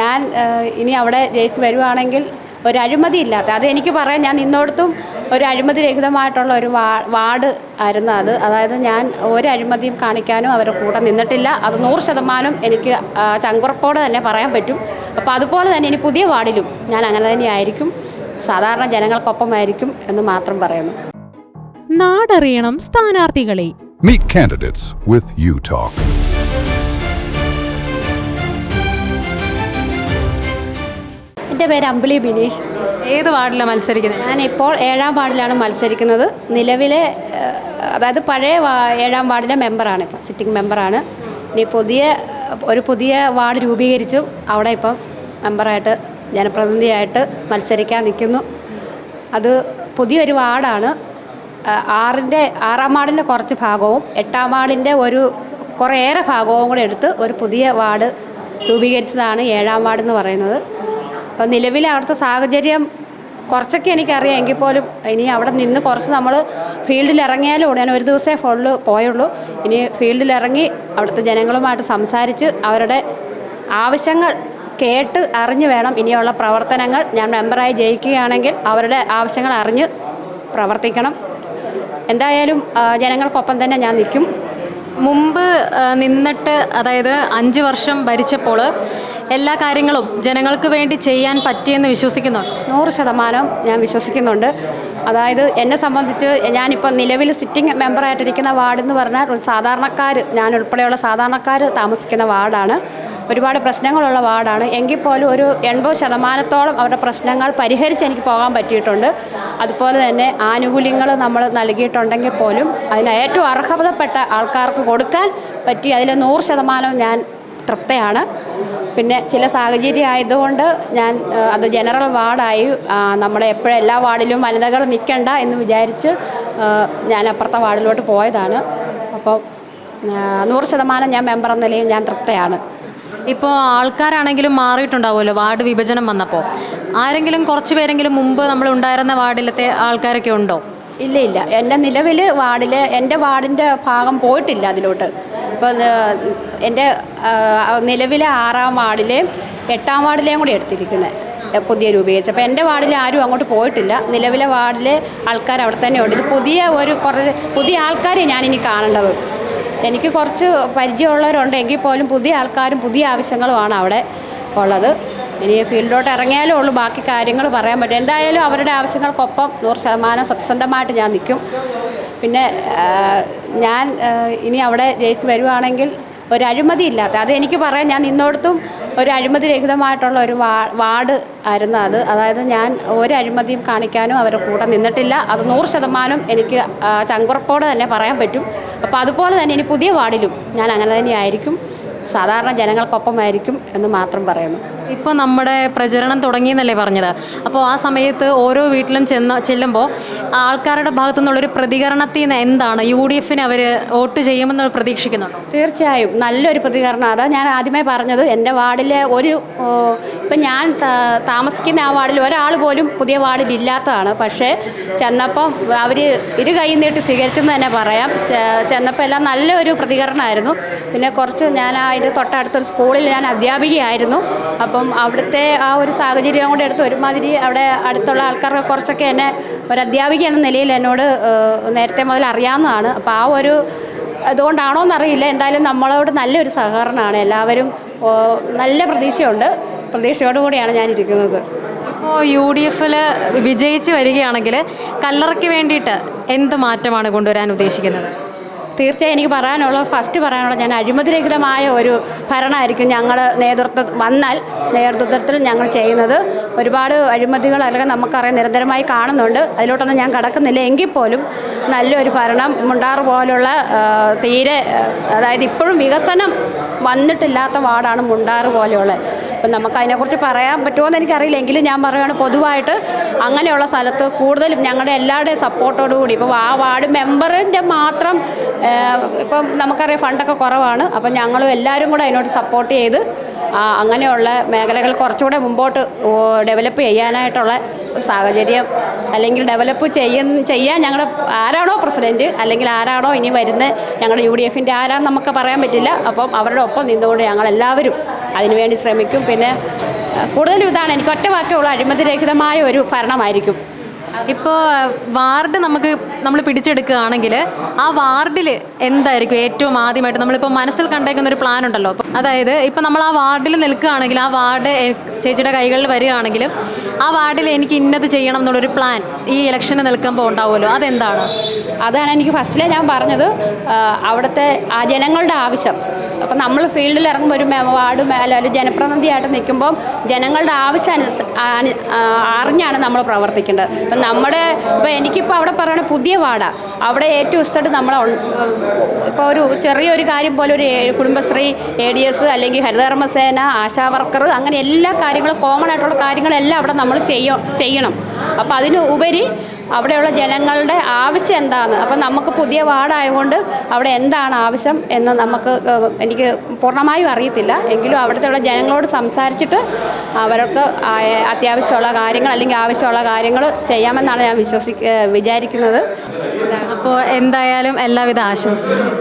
ഞാൻ ഇനി അവിടെ ജയിച്ച് വരുവാണെങ്കിൽ ഒരു അഴിമതി ഇല്ലാത്ത അത് എനിക്ക് പറയാം ഞാൻ നിന്നോടത്തും ഒരു അഴിമതി രഹിതമായിട്ടുള്ള ഒരു വാ വാർഡ് ആയിരുന്നു അത്. അതായത് ഞാൻ ഒരു അഴിമതിയും കാണിക്കാനും അവരുടെ കൂടെ നിന്നിട്ടില്ല. അത് നൂറ് ശതമാനം എനിക്ക് ചങ്കുറപ്പോടെ തന്നെ പറയാൻ പറ്റും. അപ്പോൾ അതുപോലെ തന്നെ ഇനി പുതിയ വാർഡിലും ഞാൻ അങ്ങനെ തന്നെയായിരിക്കും. സാധാരണ ജനങ്ങൾക്കൊപ്പമായിരിക്കും എന്ന് മാത്രം പറയുന്നു. നാടറിയണം സ്ഥാനാർത്ഥികളെ. Meet candidates with U Talk. എന്റെ പേര് അമ്പിളി ബിനീഷ്. ഏത് വാർഡിലാണ് മത്സരിക്കുന്നത്? ഞാനിപ്പോൾ ഏഴാം വാർഡിലാണ് മത്സരിക്കുന്നത്. നിലവിലെ അതായത് പഴയ ഏഴാം വാർഡിലെ മെമ്പറാണ് ഇപ്പോൾ സിറ്റിംഗ് മെമ്പറാണ്. ഇനി പുതിയ ഒരു പുതിയ വാർഡ് രൂപീകരിച്ചു. അവിടെ ഇപ്പം മെമ്പറായിട്ട് ജനപ്രതിനിധിയായിട്ട് മത്സരിക്കാൻ നിൽക്കുന്നു. അത് പുതിയൊരു വാർഡാണ്. ആറിന്റെ ആറാം വാർഡിന്റെ കുറച്ച് ഭാഗവും എട്ടാം വാർഡിന്റെ ഒരു കുറേയേറെ ഭാഗവും കൂടെ എടുത്ത് ഒരു പുതിയ വാർഡ് രൂപീകരിച്ചതാണ് ഏഴാം വാർഡ് എന്ന് പറയുന്നത്. അപ്പം നിലവിലെ അവിടുത്തെ സാഹചര്യം കുറച്ചൊക്കെ എനിക്കറിയാം. എങ്കിൽ പോലും ഇനി അവിടെ നിന്ന് കുറച്ച് നമ്മൾ ഫീൽഡിൽ ഇറങ്ങിയാലും ഞാൻ ഒരു ദിവസമേ ഫുള്ള് പോയുള്ളൂ. ഇനി ഫീൽഡിൽ ഇറങ്ങി അവിടുത്തെ ജനങ്ങളുമായിട്ട് സംസാരിച്ച് അവരുടെ ആവശ്യങ്ങൾ കേട്ട് അറിഞ്ഞ് വേണം ഇനിയുള്ള പ്രവർത്തനങ്ങൾ. ഞാൻ മെമ്പറായി ജയിക്കുകയാണെങ്കിൽ അവരുടെ ആവശ്യങ്ങൾ അറിഞ്ഞ് പ്രവർത്തിക്കണം. എന്തായാലും ജനങ്ങൾക്കൊപ്പം തന്നെ ഞാൻ നിൽക്കും. മുമ്പ് നിന്നിട്ട് അതായത് അഞ്ച് വർഷം ഭരിച്ചപ്പോൾ എല്ലാ കാര്യങ്ങളും ജനങ്ങൾക്ക് വേണ്ടി ചെയ്യാൻ പറ്റിയെന്ന് വിശ്വസിക്കുന്നുണ്ട്. നൂറ് ശതമാനം ഞാൻ വിശ്വസിക്കുന്നുണ്ട്. അതായത് എന്നെ സംബന്ധിച്ച് ഞാനിപ്പോൾ നിലവിൽ സിറ്റിംഗ് മെമ്പറായിട്ടിരിക്കുന്ന വാർഡ് എന്ന് പറഞ്ഞാൽ ഒരു സാധാരണക്കാർ ഞാൻ ഉൾപ്പെടെയുള്ള സാധാരണക്കാർ താമസിക്കുന്ന വാർഡാണ്. ഒരുപാട് പ്രശ്നങ്ങളുള്ള വാർഡാണ്. എങ്കിൽ പോലും ഒരു എൺപത് ശതമാനത്തോളം അവരുടെ പ്രശ്നങ്ങൾ പരിഹരിച്ച് എനിക്ക് പോകാൻ പറ്റിയിട്ടുണ്ട്. അതുപോലെ തന്നെ ആനുകൂല്യങ്ങൾ നമ്മൾ നൽകിയിട്ടുണ്ടെങ്കിൽ പോലും അതിന് ഏറ്റവും അർഹതപ്പെട്ട ആൾക്കാർക്ക് കൊടുക്കാൻ പറ്റി അതിൽ നൂറ് ശതമാനം ഞാൻ തൃപ്തയാണ്. പിന്നെ ചില സാഹചര്യം ആയതുകൊണ്ട് ഞാൻ അത് ജനറൽ വാർഡായി നമ്മുടെ എപ്പോഴും എല്ലാ വാർഡിലും വനിതകൾ നിൽക്കണ്ട എന്ന് വിചാരിച്ച് ഞാൻ അപ്പുറത്തെ വാർഡിലോട്ട് പോയതാണ്. അപ്പോൾ നൂറ് ശതമാനം ഞാൻ മെമ്പർ എന്ന നിലയിൽ ഞാൻ തൃപ്തയാണ്. ഇപ്പോൾ ആൾക്കാരാണെങ്കിലും മാറിയിട്ടുണ്ടാവുമല്ലോ വാർഡ് വിഭജനം വന്നപ്പോൾ ആരെങ്കിലും കുറച്ച് പേരെങ്കിലും മുമ്പ് നമ്മൾ ഉണ്ടായിരുന്ന വാർഡിലത്തെ ആൾക്കാരൊക്കെ ഉണ്ടോ? ഇല്ല ഇല്ല. എന്റെ നിലവിൽ വാർഡിലെ എന്റെ വാർഡിന്റെ ഭാഗം പോയിട്ടില്ല അതിലോട്ട്. ഇപ്പം എന്റെ നിലവിലെ ആറാം വാർഡിലെയും എട്ടാം വാർഡിലെയും കൂടി എടുത്തിരിക്കുന്നത് പുതിയ രൂപീകരിച്ച് അപ്പോൾ എന്റെ വാർഡിൽ ആരും അങ്ങോട്ട് പോയിട്ടില്ല. നിലവിലെ വാർഡിലെ ആൾക്കാർ അവിടെ തന്നെ ഉണ്ട്. ഇത് പുതിയ ഒരു കുറേ പുതിയ ആൾക്കാരെ ഞാനിനി കാണേണ്ടത്. എനിക്ക് കുറച്ച് പരിചയമുള്ളവരുണ്ട്. എങ്കിൽ പോലും പുതിയ ആൾക്കാരും പുതിയ ആവശ്യങ്ങളുമാണ് അവിടെ ഉള്ളത്. ഇനി ഫീൽഡിലോട്ട് ഇറങ്ങിയാലേ ഉള്ളൂ. ബാക്കി കാര്യങ്ങൾ പറയാൻ പറ്റും. എന്തായാലും അവരുടെ ആവശ്യങ്ങൾക്കൊപ്പം നൂറ് ശതമാനം സത്യസന്ധമായിട്ട് ഞാൻ നിൽക്കും. പിന്നെ ഞാൻ ഇനി അവിടെ ജയിച്ച് വരുവാണെങ്കിൽ ഒരു അഴിമതി ഇല്ലാത്ത അത് എനിക്ക് പറയാം ഞാൻ നിന്നോടത്തും ഒരു അഴിമതി രഹിതമായിട്ടുള്ള ഒരു വാർഡ് ആയിരുന്നു അത്. അതായത് ഞാൻ ഒരു അഴിമതിയും കാണിക്കാനും അവരുടെ കൂടെ നിന്നിട്ടില്ല. അത് നൂറ് ശതമാനം എനിക്ക് ചങ്കുറപ്പോടെ തന്നെ പറയാൻ പറ്റും. അപ്പോൾ അതുപോലെ തന്നെ ഇനി പുതിയ വാർഡിലും ഞാൻ അങ്ങനെ തന്നെയായിരിക്കും. സാധാരണ ജനങ്ങൾക്കൊപ്പമായിരിക്കും എന്ന് മാത്രം പറയുന്നു. ഇപ്പോൾ നമ്മുടെ പ്രചരണം തുടങ്ങിയെന്നല്ലേ പറഞ്ഞത്? അപ്പോൾ ആ സമയത്ത് ഓരോ വീട്ടിലും ചെന്ന ചെല്ലുമ്പോൾ ആൾക്കാരുടെ ഭാഗത്തു നിന്നുള്ളൊരു പ്രതികരണത്തിൽ നിന്ന് എന്താണ്? യു ഡി എഫിന് അവർ വോട്ട് ചെയ്യുമെന്ന് പ്രതീക്ഷിക്കുന്നുണ്ടോ? തീർച്ചയായും. നല്ലൊരു പ്രതികരണം. അതാ ഞാൻ ആദ്യമേ പറഞ്ഞത്. എന്റെ വാർഡിലെ ഒരു ഇപ്പം ഞാൻ താമസിക്കുന്ന ആ വാർഡിൽ ഒരാൾ പോലും പുതിയ വാർഡിൽ ഇല്ലാത്തതാണ്. പക്ഷേ ചെന്നപ്പം അവർ ഇരു കൈ നീട്ടി സ്വീകരിച്ചെന്ന് തന്നെ പറയാം. ചെന്നപ്പോൾ എല്ലാം നല്ലൊരു പ്രതികരണമായിരുന്നു. പിന്നെ കുറച്ച് ഞാൻ ഇത് തൊട്ടടുത്തൊരു സ്കൂളിൽ ഞാൻ അധ്യാപികയായിരുന്നു. അപ്പം അവിടുത്തെ ആ ഒരു സാഹചര്യം കൂടെ എടുത്ത് ഒരുമാതിരി അവിടെ അടുത്തുള്ള ആൾക്കാർക്ക് കുറച്ചൊക്കെ എന്നെ ഒരു അധ്യാപിക എന്ന നിലയിൽ എന്നോട് നേരത്തെ മുതൽ അറിയാവുന്നതാണ്. അപ്പോൾ ആ ഒരു അതുകൊണ്ടാണോ എന്നറിയില്ല. എന്തായാലും നമ്മളോട് നല്ലൊരു സഹകരണമാണ്. എല്ലാവരും നല്ല പ്രതീക്ഷയുണ്ട്. പ്രതീക്ഷയോടുകൂടിയാണ് ഞാൻ ഇരിക്കുന്നത് ഇപ്പോൾ യു ഡി എഫിൽ വിജയിച്ച് വരികയാണെങ്കിൽ കല്ലറയ്ക്ക് വേണ്ടിയിട്ട് എന്ത് മാറ്റമാണ് കൊണ്ടുവരാൻ ഉദ്ദേശിക്കുന്നത്? തീർച്ചയായും എനിക്ക് പറയാനുള്ള ഫസ്റ്റ് പറയാനുള്ള ഞാൻ അഴിമതിരഹിതമായ ഒരു ഭരണമായിരിക്കും ഞങ്ങൾ നേതൃത്വം വന്നാൽ നേതൃത്വത്തിൽ ഞങ്ങൾ ചെയ്യുന്നത്. ഒരുപാട് അഴിമതികൾ അല്ലെങ്കിൽ നമുക്കറിയാം നിരന്തരമായി കാണുന്നുണ്ട്. അതിലോട്ടൊന്നും ഞാൻ കടക്കുന്നില്ല. എങ്കിൽ പോലും നല്ലൊരു ഭരണം മുണ്ടാറ് പോലുള്ള തീരെ അതായത് ഇപ്പോഴും വികസനം വന്നിട്ടില്ലാത്ത വാർഡാണ് മുണ്ടാറ് പോലെയുള്ള അപ്പം നമുക്ക് അതിനെക്കുറിച്ച് പറയാൻ പറ്റുമോ എന്ന് എനിക്കറിയില്ല എങ്കിലും ഞാൻ പറയുകയാണ് പൊതുവായിട്ട് അങ്ങനെയുള്ള സ്ഥലത്ത് കൂടുതലും ഞങ്ങളുടെ എല്ലാവരുടെയും സപ്പോർട്ടോടു കൂടി. ഇപ്പോൾ ആ വാർഡ് മെമ്പറിന്റെ മാത്രം ഇപ്പം നമുക്കറിയാം ഫണ്ടൊക്കെ കുറവാണ്. അപ്പം ഞങ്ങളും എല്ലാവരും കൂടെ അതിനോട് സപ്പോർട്ട് ചെയ്ത് അങ്ങനെയുള്ള മേഖലകൾ കുറച്ചുകൂടെ മുമ്പോട്ട് ഡെവലപ്പ് ചെയ്യാനായിട്ടുള്ള സാഹചര്യം അല്ലെങ്കിൽ ഡെവലപ്പ് ചെയ്യ ചെയ്യാൻ ഞങ്ങളുടെ ആരാണോ പ്രസിഡന്റ് അല്ലെങ്കിൽ ആരാണോ ഇനി വരുന്ന ഞങ്ങളുടെ യു ഡി എഫിന്റെ ആരാന്ന് നമുക്ക് പറയാൻ പറ്റില്ല. അപ്പം അവരുടെ ഒപ്പം നിന്നുകൊണ്ട് ഞങ്ങളെല്ലാവരും അതിനുവേണ്ടി ശ്രമിക്കും. പിന്നെ കൂടുതലും ഇതാണ് എനിക്ക് ഒറ്റ വാക്കേ ഉള്ളൂ. അഴിമതിരഹിതമായ ഒരു ഭരണമായിരിക്കും. ഇപ്പോൾ വാർഡ് നമുക്ക് നമ്മൾ പിടിച്ചെടുക്കുകയാണെങ്കിൽ ആ വാർഡിൽ എന്തായിരിക്കും ഏറ്റവും ആദ്യമായിട്ട്? നമ്മളിപ്പോൾ മനസ്സിൽ കണ്ടേക്കുന്ന ഒരു പ്ലാൻ ഉണ്ടല്ലോ. അതായത് ഇപ്പോൾ നമ്മൾ ആ വാർഡിൽ നിൽക്കുകയാണെങ്കിൽ ആ വാർഡ് ചേച്ചിയുടെ കൈകളിൽ വരികയാണെങ്കിൽ ആ വാർഡിൽ എനിക്ക് ഇന്നത് ചെയ്യണം എന്നുള്ളൊരു പ്ലാൻ ഈ ഇലക്ഷന് നിൽക്കുമ്പോൾ ഉണ്ടാവുമല്ലോ. അതെന്താണ്? അതാണ് എനിക്ക് ഫസ്റ്റിലെ ഞാൻ പറഞ്ഞത്. അവിടുത്തെ ആ ജനങ്ങളുടെ ആവശ്യം. അപ്പം നമ്മൾ ഫീൽഡിൽ ഇറങ്ങുമ്പോൾ ഒരു വാർഡ് ഒരു ജനപ്രതിനിധിയായിട്ട് നിൽക്കുമ്പോൾ ജനങ്ങളുടെ ആവശ്യം അറിഞ്ഞാണ് നമ്മൾ പ്രവർത്തിക്കേണ്ടത്. ഇപ്പം നമ്മുടെ ഇപ്പോൾ എനിക്കിപ്പോൾ അവിടെ പറയണ പുതിയ വാർഡാണ് അവിടെ ഏറ്റവും ഇഷ്ടമായിട്ട് നമ്മൾ ഇപ്പോൾ ഒരു ചെറിയൊരു കാര്യം പോലെ ഒരു കുടുംബശ്രീ എ ഡി എസ് അല്ലെങ്കിൽ ഹരിതകർമ്മസേന ആശാ വർക്കർ അങ്ങനെ എല്ലാ കാര്യങ്ങളും കോമൺ ആയിട്ടുള്ള കാര്യങ്ങളെല്ലാം അവിടെ നമ്മൾ ചെയ്യ ചെയ്യണം. അപ്പോൾ അതിന് ഉപരി അവിടെയുള്ള ജനങ്ങളുടെ ആവശ്യം എന്താണ് അപ്പം നമുക്ക് പുതിയ വാർഡായതുകൊണ്ട് അവിടെ എന്താണ് ആവശ്യം എന്ന് നമുക്ക് എനിക്ക് പൂർണമായും അറിയത്തില്ല. എങ്കിലും അവിടുത്തെ ഉള്ള ജനങ്ങളോട് സംസാരിച്ചിട്ട് അവർക്ക് അത്യാവശ്യമുള്ള കാര്യങ്ങൾ അല്ലെങ്കിൽ ആവശ്യമുള്ള കാര്യങ്ങൾ ചെയ്യാമെന്നാണ് ഞാൻ വിശ്വസി വിചാരിക്കുന്നത്. അപ്പോൾ എന്തായാലും എല്ലാവിധ ആശംസകളും.